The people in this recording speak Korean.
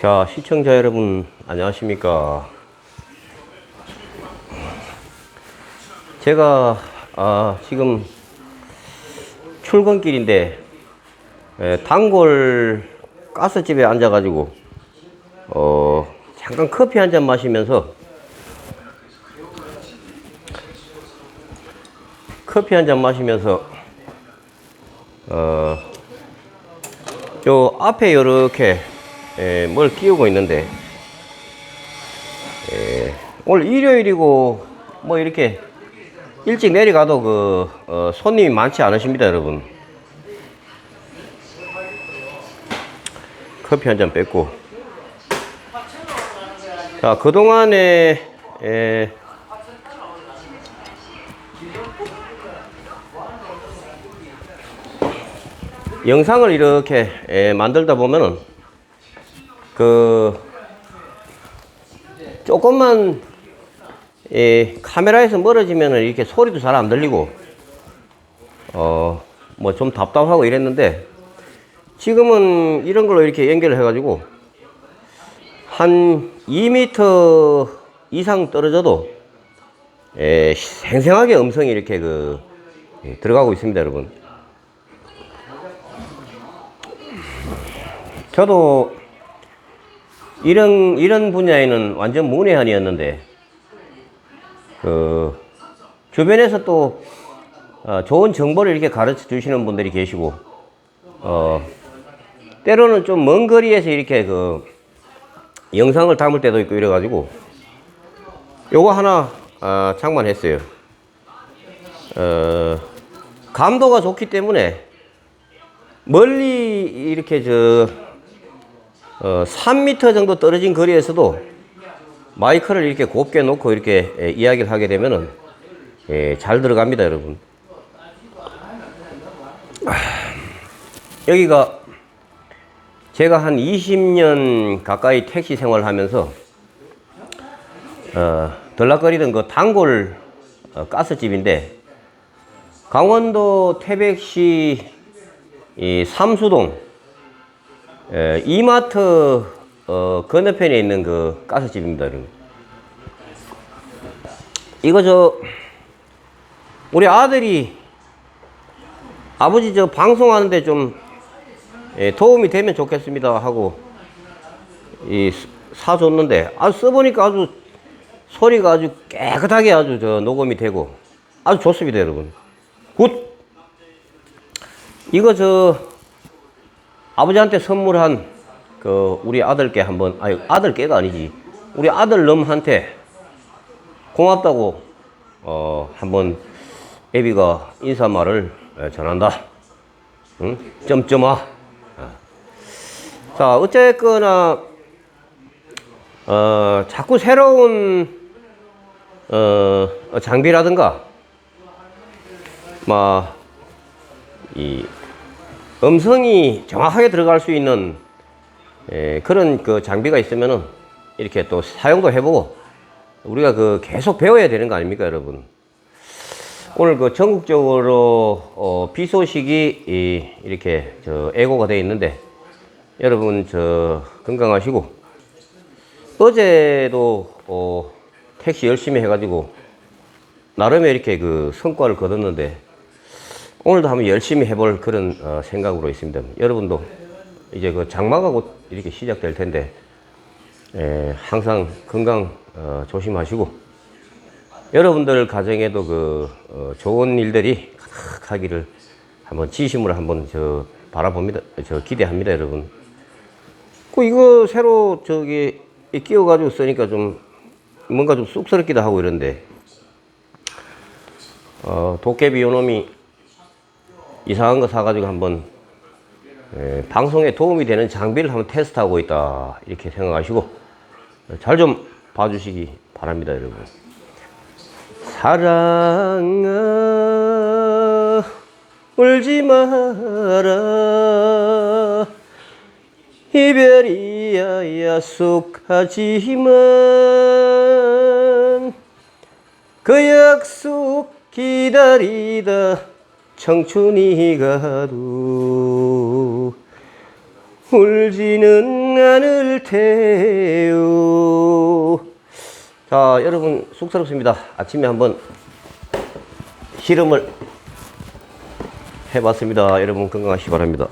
자, 시청자 여러분, 안녕하십니까. 제가, 아, 지금 출근길인데, 에, 단골 가스집에 앉아가지고, 어, 잠깐 커피 한 잔 마시면서, 커피 한 잔 마시면서, 어, 요 앞에 이렇게 에, 뭘 끼우고 있는데 에, 오늘 일요일이고 뭐 이렇게 일찍 내려가도 그 어, 손님이 많지 않으십니다 여러분. 커피 한잔 뺐고. 자 그동안에 영상을 이렇게 에, 만들다 보면은 그 조금만 예, 카메라에서 멀어지면은 이렇게 소리도 잘 안 들리고 어 뭐 좀 답답하고 이랬는데 지금은 이런 걸로 이렇게 연결을 해가지고 한 2m 이상 떨어져도 예, 생생하게 음성이 이렇게 그 예, 들어가고 있습니다 여러분 저도 이런 이런 분야에는 완전 문외한이었는데 그 주변에서 또 어, 좋은 정보를 이렇게 가르쳐 주시는 분들이 계시고 어 때로는 좀 먼 거리에서 이렇게 그 영상을 담을 때도 있고 이래 가지고 요거 하나 아, 장만했어요. 어 감도가 좋기 때문에 멀리 이렇게 저 어, 3m 정도 떨어진 거리에서도 마이크를 이렇게 곱게 놓고 이렇게 에, 이야기를 하게 되면은 예, 잘 들어갑니다, 여러분. 아, 여기가 제가 한 20년 가까이 택시 생활을 하면서 어, 들락거리던 그 단골 어, 가스집인데 강원도 태백시 이 삼수동 에, 이마트 어, 건너편에 있는 그 가스집입니다. 이거 저 우리 아들이 아버지 저 방송하는데 좀 예, 도움이 되면 좋겠습니다 하고 이 사줬는데 아주 써보니까 아주 소리가 아주 깨끗하게 아주 저 녹음이 되고 아주 좋습니다 여러분 굿 이거 저 아버지한테 선물한 그 우리 아들께 한번 아니 아들께가 아니지 우리 아들 놈한테 고맙다고 어 한번 애비가 인사말을 예, 전한다. 응? 점점아. 어. 자 어쨌거나 어 자꾸 새로운 어 장비라든가 막이 음성이 정확하게 들어갈 수 있는 에, 그런 그 장비가 있으면은 이렇게 또 사용도 해보고 우리가 그 계속 배워야 되는 거 아닙니까, 여러분? 오늘 그 전국적으로 어, 비 소식이 이, 이렇게 저 애고가 되어 있는데 여러분 저 건강하시고 어제도 어, 택시 열심히 해가지고 나름의 이렇게 그 성과를 거뒀는데 오늘도 한번 열심히 해볼 그런 어, 생각으로 있습니다. 여러분도 이제 그 장마가 곧 이렇게 시작될 텐데 에, 항상 건강 어, 조심하시고 여러분들 가정에도 그 어, 좋은 일들이 가득하기를 한번 진심으로 한번 저 바라봅니다. 저 기대합니다, 여러분. 그 이거 새로 저기 끼워가지고 쓰니까 좀 뭔가 좀 쑥스럽기도 하고 이런데 어, 도깨비 요놈이 이상한 거 사가지고 한번 에, 방송에 도움이 되는 장비를 한번 테스트하고 있다. 이렇게 생각하시고 잘 좀 봐주시기 바랍니다 여러분. 사랑아 울지 마라. 이별이야 약속하지만 그 약속 기다리다 청춘이 가도 울지는 않을 테요. 자, 여러분 쑥스럽습니다. 아침에 한번 실험을 해봤습니다. 여러분 건강하시기 바랍니다.